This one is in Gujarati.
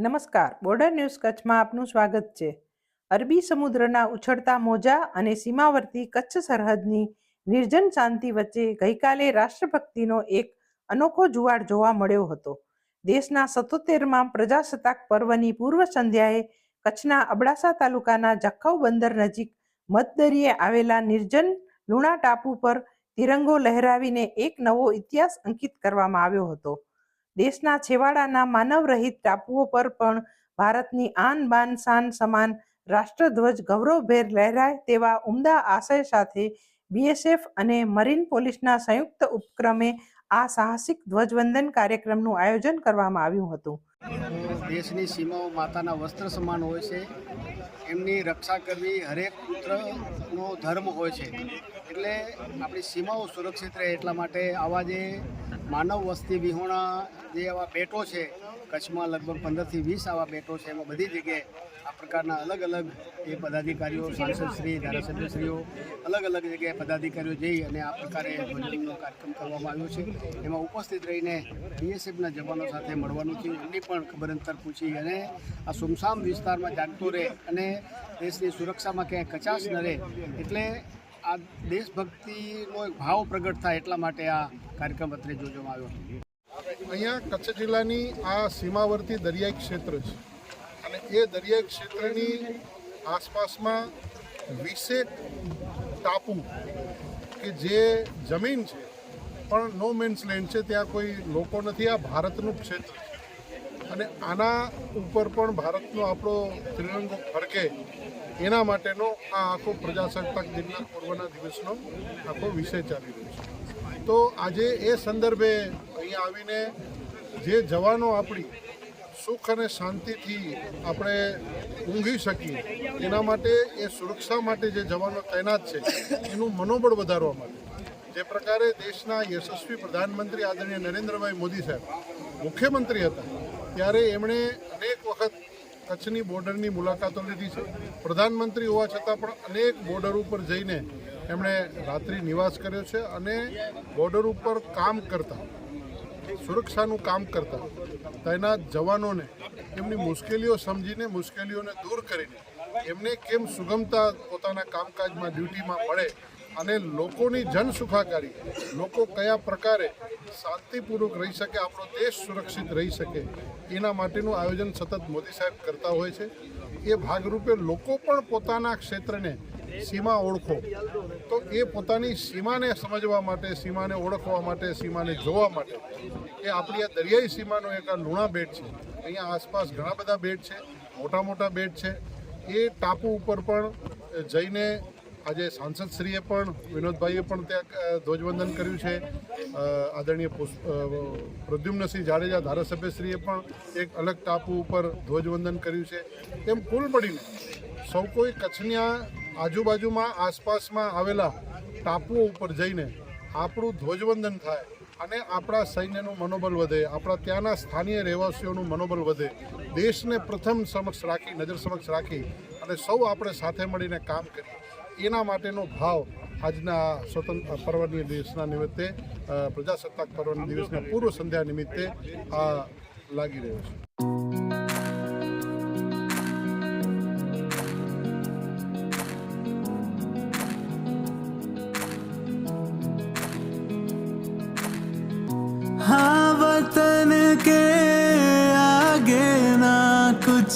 નમસ્કાર. બોર્ડર ન્યૂઝ કચ્છમાં આપનું સ્વાગત છે. અરબી સમુદ્રના ઉછળતા મોજા અને સીમાવર્તી કચ્છ સરહદની નિર્જન શાંતિ વચ્ચે ગઈકાલે રાષ્ટ્રભક્તિનો એક અનોખો જુવાળ જોવા મળ્યો હતો. દેશના સત્તોતેરમાં પ્રજાસત્તાક પર્વની પૂર્વ સંધ્યાએ કચ્છના અબડાસા તાલુકાના જખૌ બંદર નજીક મતદરીએ આવેલા નિર્જન લુણા ટાપુ પર તિરંગો લહેરાવીને એક નવો ઇતિહાસ અંકિત કરવામાં આવ્યો હતો. દેશના છેવાડાના માનવરહિત ટાપુઓ પર પણ ભારતની આન બાન શાન સમાન રાષ્ટ્રધ્વજ ગૌરવભેર લહેરાય તેવા ઉમદા આશય સાથે બીએસએફ અને મરીન પોલીસના સંયુક્ત ઉપક્રમે આ સાહસિક ધ્વજવંદન કાર્યક્રમનું આયોજન કરવામાં આવ્યું હતું. દેશની સીમાઓ માતાના વસ્ત્ર સમાન હોય છે. એમની રક્ષા કરવી હરેક પુત્રનો ધર્મ હોય છે. એટલે આપણી સીમાઓ સુરક્ષિત રહે એટલા માટે આવા જે માનવ વસ્તી વિહોણા જે આવા બેટો છે, કચ્છમાં લગભગ પંદરથી વીસ આવા બેટો છે, એમાં બધી જગ્યાએ આ પ્રકારના અલગ અલગ એ પદાધિકારીઓ, સાંસદશ્રી, ધારાસભ્યશ્રીઓ, અલગ અલગ જગ્યાએ પદાધિકારીઓ જઈ અને આ પ્રકારે ભજનનો કાર્યક્રમ કરવામાં આવ્યો છે. એમાં ઉપસ્થિત રહીને બીએસએફના જવાનો સાથે મળવાનું થયું, એમની પણ ખબર અંતર પૂછી અને આ સુમસામ વિસ્તારમાં જાગતો રહે અને દેશની સુરક્ષામાં ક્યાંય કચાશ ન રહે, એટલે આ દેશભક્તિનો એક ભાવ પ્રગટ થાય એટલા માટે આ કાર્યક્રમ અત્રે યોજવામાં આવ્યો અહીંયા કચ્છ જિલ્લાની આ સીમાવર્તી દરિયાઈ ક્ષેત્ર છે. અને એ દરિયાઈ ક્ષેત્રની આસપાસમાં વીસેક ટાપુ કે જે જમીન છે, પણ નો મેન્સ લેન્ડ છે, ત્યાં કોઈ લોકો નથી. આ ભારતનું ક્ષેત્ર છે. અને આના ઉપર પણ ભારતનો આપણો ત્રિરંગો ફરકે એના માટેનો આ આખો પ્રજાસત્તાક દિનના પૂર્વના દિવસનો આખો વિષય ચાલી રહ્યો છે. તો આજે એ સંદર્ભે અહીંયા આવીને જે જવાનો આપણી સુખ અને શાંતિથી આપણે ઊંઘી શકીએ, એના માટે, એ સુરક્ષા માટે જે જવાનો તૈનાત છે, એનું મનોબળ વધારવા માટે. જે પ્રકારે દેશના યશસ્વી પ્રધાનમંત્રી આદરણીય નરેન્દ્રભાઈ મોદી સાહેબ મુખ્યમંત્રી હતા ત્યારે એમણે અનેક વખત કચ્છની બોર્ડરની મુલાકાતો લીધી છે. પ્રધાનમંત્રી હોવા છતાં પણ અનેક બોર્ડર ઉપર જઈને એમણે રાત્રિ નિવાસ કર્યો છે અને બોર્ડર ઉપર કામ કરતા, સુરક્ષાનું કામ કરતા, તૈનાત જવાનોને એમની મુશ્કેલીઓ સમજીને, મુશ્કેલીઓને દૂર કરીને એમને કેમ સુગમતા પોતાના કામકાજમાં ડ્યુટીમાં મળે અને લોકોની જન સુખાકારી, લોકો કયા પ્રકારે શાંતિપૂર્વક રહી શકે, આપણો દેશ સુરક્ષિત રહી શકે, એના માટેનું આયોજન સતત મોદી સાહેબ કરતા હોય છે. એ ભાગરૂપે લોકો પણ પોતાના ક્ષેત્રને સીમા ઓળખો. તો એ પોતાની સીમાને સમજવા માટે, સીમાને ઓળખવા માટે, સીમાને જોવા માટે એ આપણી આ દરિયાઈ સીમાનો એક લુણા બેટ છે. અહીંયા આસપાસ ઘણા બધા બેટ છે, મોટા મોટા બેટ છે. એ ટાપુ ઉપર પણ જઈને આજે સાંસદશ્રીએ પણ, વિનોદભાઈએ પણ ત્યાં ધ્વજવંદન કર્યું છે. આદરણીય પ્રદ્યુમ્નસિંહ જાડેજા ધારાસભ્યશ્રીએ પણ એક અલગ ટાપુ ઉપર ધ્વજવંદન કર્યું છે. એમ કુલ મળીને સૌ કોઈ કચ્છના આજુબાજુમાં આસપાસમાં આવેલા ટાપુઓ ઉપર જઈને આપણું ધ્વજવંદન થાય અને આપણા સૈન્યનું મનોબળ વધે, આપણા ત્યાંના સ્થાનીય રહેવાસીઓનું મનોબળ વધે, દેશને પ્રથમ સમક્ષ રાખી, નજર સમક્ષ રાખી અને સૌ આપણે સાથે મળીને કામ કરીએ. એના માટેનો ભાવ આજના સ્વતંત્ર પર્વની દિવસના નિમિત્તે અ, પ્રજાસત્તાક પર્વના દિવસના પૂર્વ સંધ્યા નિમિત્તે આ લાગી રહ્યો છે हाँ वतन के आगे ना कुछ